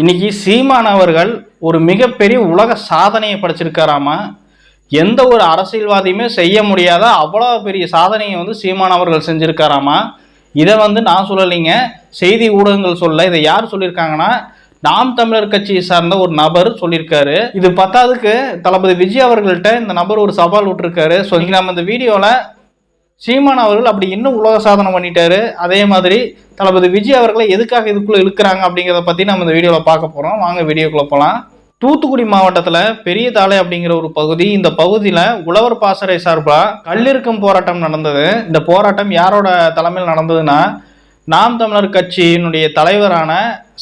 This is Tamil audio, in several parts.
இன்னைக்கு சீமான் அவர்கள் ஒரு மிகப்பெரிய உலக சாதனையை படைச்சிருக்காராமா? எந்த ஒரு அரசியல்வாதியுமே செய்ய முடியாத அவ்வளோ பெரிய சாதனையை வந்து சீமான் அவர்கள் செஞ்சுருக்காராமா? இதை வந்து நான் சொல்லலைங்க. செய்தி ஊடகங்கள் சொல்ல இதை யார் சொல்லியிருக்காங்கன்னா நாம் தமிழர் கட்சியை சார்ந்த ஒரு நபர் சொல்லியிருக்காரு. இது பத்தாவதுக்கு தளபதி விஜய் அவர்கள்ட்ட இந்த நபர் ஒரு சவால் விட்டுருக்காரு. ஸோ நம்ம இந்த வீடியோவில் சீமான் அவர்கள் அப்படி இன்னும் உலக சாதனை பண்ணிட்டாரு. அதே மாதிரி தளபதி விஜய் அவர்களை எதுக்காக இதுக்குள்ளே இழுக்கிறாங்க அப்படிங்கிறத பற்றி நம்ம இந்த வீடியோவில் பார்க்க போகிறோம் வாங்க வீடியோக்குள்ள போகலாம் தூத்துக்குடி மாவட்டத்தில் பெரிய தாளை அப்படிங்கிற ஒரு பகுதி இந்த பகுதியில் உழவர் பாசறை சார்பாக கல்லிருக்கும் போராட்டம் நடந்தது. இந்த போராட்டம் யாரோட தலைமையில் நடந்ததுன்னா நாம் தமிழர் கட்சியினுடைய தலைவரான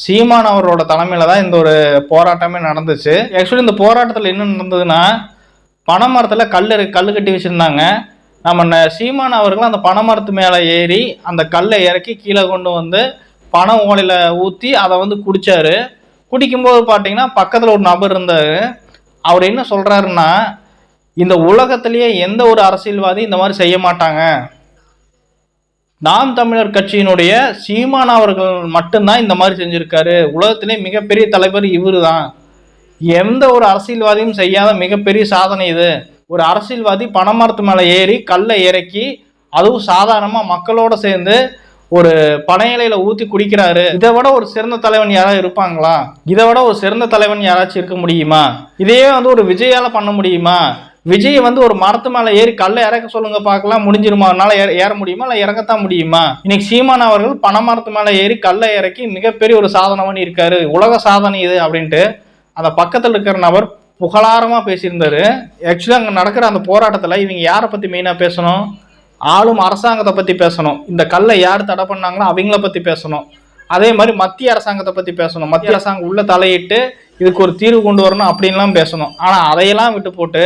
சீமான் அவரோட தலைமையில் தான் இந்த ஒரு போராட்டமே நடந்துச்சு. ஆக்சுவலி இந்த போராட்டத்தில் என்ன நடந்ததுன்னா பனை மரத்தில் கல் கல் கட்டி வச்சுருந்தாங்க. நம்ம சீமான் அவர்கள் அந்த பனை மரத்து மேலே ஏறி அந்த கல்லை இறக்கி கீழே கொண்டு வந்து பனை ஓலையில் ஊற்றி அதை வந்து குடித்தார் குடிக்கும்போது பார்த்தீங்கன்னா பக்கத்தில் ஒரு நபர் இருந்தார். அவர் என்ன சொல்கிறாருன்னா இந்த உலகத்திலேயே எந்த ஒரு அரசியல்வாதி இந்த மாதிரி செய்ய மாட்டாங்க. நாம் தமிழர் கட்சியினுடைய சீமான் அவர்கள் மட்டும்தான் இந்த மாதிரி செஞ்சுருக்காரு. உலகத்திலே மிகப்பெரிய தலைவர் இவரு தான் எந்த ஒரு அரசியல்வாதியும் செய்யாத மிகப்பெரிய சாதனை இது. ஒரு அரசியல்வாதி பனைமரத்து மேலே ஏறி கல்லை இறக்கி அதுவும் சாதாரணமாக மக்களோட சேர்ந்து ஒரு பனை இலையில ஊத்தி குடிக்கிறாரு. இதை விட ஒரு சிறந்த தலைவன் யாராவது இருப்பாங்களா? இதை விட ஒரு சிறந்த தலைவன் யாராச்சும் இருக்க முடியுமா? இதையே வந்து ஒரு விஜயால பண்ண முடியுமா? விஜய் வந்து ஒரு மரத்து மேல ஏறி கல்லை இறக்க சொல்லுங்க பார்க்கலாம் முடிஞ்சிருமா? அதனால ஏற ஏற முடியுமா? இல்லை இறக்கத்தான் முடியுமா? இன்னைக்கு சீமான் அவர்கள் பனை மரத்து மேல ஏறி கல்லை இறக்கி மிகப்பெரிய ஒரு சாதனை பண்ணி இருக்காரு. உலக சாதனை இது அப்படின்ட்டு அந்த பக்கத்தில் இருக்கிற நபர் புகழாரமாக பேசியிருந்தாரு. ஆக்சுவலாக அங்கே நடக்கிற அந்த போராட்டத்தில் இவங்க யாரை பற்றி மெயினாக பேசணும்? ஆளும் அரசாங்கத்தை பற்றி பேசணும். இந்த கல்லை யார் தடை பண்ணாங்களோ அவங்கள பற்றி பேசணும். அதே மாதிரி மத்திய அரசாங்கத்தை பற்றி பேசணும். மத்திய அரசாங்கம் உள்ள தலையிட்டு இதுக்கு ஒரு தீர்வு கொண்டு வரணும் அப்படின்லாம் பேசணும். ஆனால் அதையெல்லாம் விட்டு போட்டு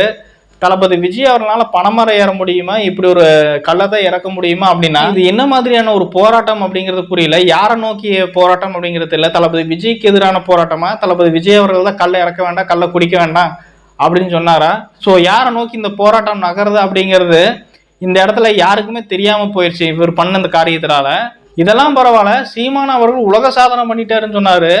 தளபதி விஜய் அவர்களால பணமரம் ஏற முடியுமா? இப்படி ஒரு கள்ளத்தை இறக்க முடியுமா அப்படின்னா? இது என்ன மாதிரியான ஒரு போராட்டம் அப்படிங்கிறது புரியல. யாரை நோக்கிய போராட்டம் அப்படிங்கிறது இல்லை தளபதி விஜய்க்கு எதிரான போராட்டமா? தளபதி விஜய் அவர்கள் தான் கல்லை இறக்க வேண்டாம் கல்லை குடிக்க வேண்டாம் அப்படின்னு சொன்னாரா? ஸோ யாரை நோக்கி இந்த போராட்டம் நகருது அப்படிங்கிறது இந்த இடத்துல யாருக்குமே தெரியாமல் போயிடுச்சு இவர் பண்ண இந்த காரியத்தினால. இதெல்லாம் பரவாயில்ல. சீமான் அவர்கள் உலக சாதனை பண்ணிட்டாருன்னு சொன்னாரு.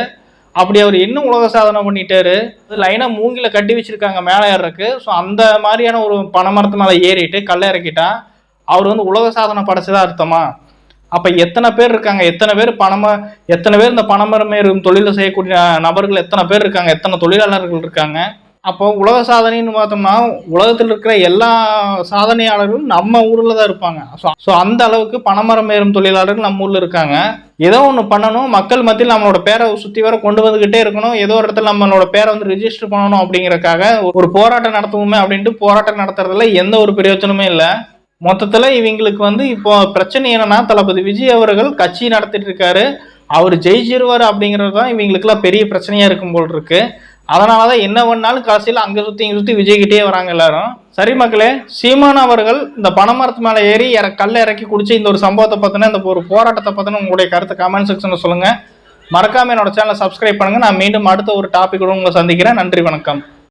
அப்படி அவர் இன்னும் உலக சாதனை பண்ணிட்டாரு? லைனா மூங்கில கட்டி வச்சிருக்காங்க மேலே ஏறக்கு ஸோ அந்த மாதிரியான ஒரு பனைமரத்து மேலே ஏறிட்டு கல்லை இறக்கிட்டா அவர் வந்து உலக சாதனை படைச்சதா அர்த்தமா? அப்ப எத்தனை பேர் இருக்காங்க? எத்தனை பேர் பணம எத்தனை பேர் இந்த பணமரம் ஏறும் தொழிலை செய்யக்கூடிய நபர்கள் எத்தனை பேர் இருக்காங்க? எத்தனை தொழிலாளர்கள் இருக்காங்க? அப்போ உலக சாதனைன்னு பார்த்தோம்னா உலகத்தில் இருக்கிற எல்லா சாதனையாளர்களும் நம்ம ஊரில் தான் இருப்பாங்க. ஸோ அந்த அளவுக்கு பணமரம் ஏறும் தொழிலாளர்கள் நம்ம ஊரில் இருக்காங்க. ஏதோ ஒன்று பண்ணணும் மக்கள் மத்தியில் நம்மளோட பேரை சுற்றி வர கொண்டு வந்துக்கிட்டே இருக்கணும் ஏதோ ஒரு இடத்துல நம்மளோட பேரை வந்து ரிஜிஸ்டர் பண்ணணும் அப்படிங்கிறக்காக ஒரு போராட்டம் நடத்துவோமே அப்படின்ட்டு போராட்டம் நடத்துறதுல எந்த ஒரு பிரயோஜனமே இல்லை. மொத்தத்தில் இவங்களுக்கு வந்து இப்போ பிரச்சனை என்னன்னா தளபதி விஜய் அவர்கள் கட்சி நடத்திட்டு இருக்காரு. அவர் ஜெயிச்சிருவார் அப்படிங்கிறது தான் இவங்களுக்குலாம் பெரிய பிரச்சனையாக இருக்கும் போல் இருக்குது அதனால தான் என்ன பண்ணாலும் கடைசியில் அங்கே சுற்றி இங்கே சுற்றி விஜய்கிட்டே வராங்க எல்லாரும். சரி மக்களே சீமான் அவர்கள் இந்த பனைமரத்து மேலே ஏறி இற கல்ல இறக்கி குடிச்சு இந்த ஒரு சம்பவத்தை பற்றின இந்த ஒரு போராட்டத்தை பற்றின உங்களுடைய கருத்தை கமெண்ட் செக்ஷனில் சொல்லுங்கள் மறக்காமல் என்னோட சேனலை சப்ஸ்கிரைப் பண்ணுங்கள் நான் மீண்டும் அடுத்த ஒரு டாபிக் உங்களை சந்திக்கிறேன். நன்றி வணக்கம்.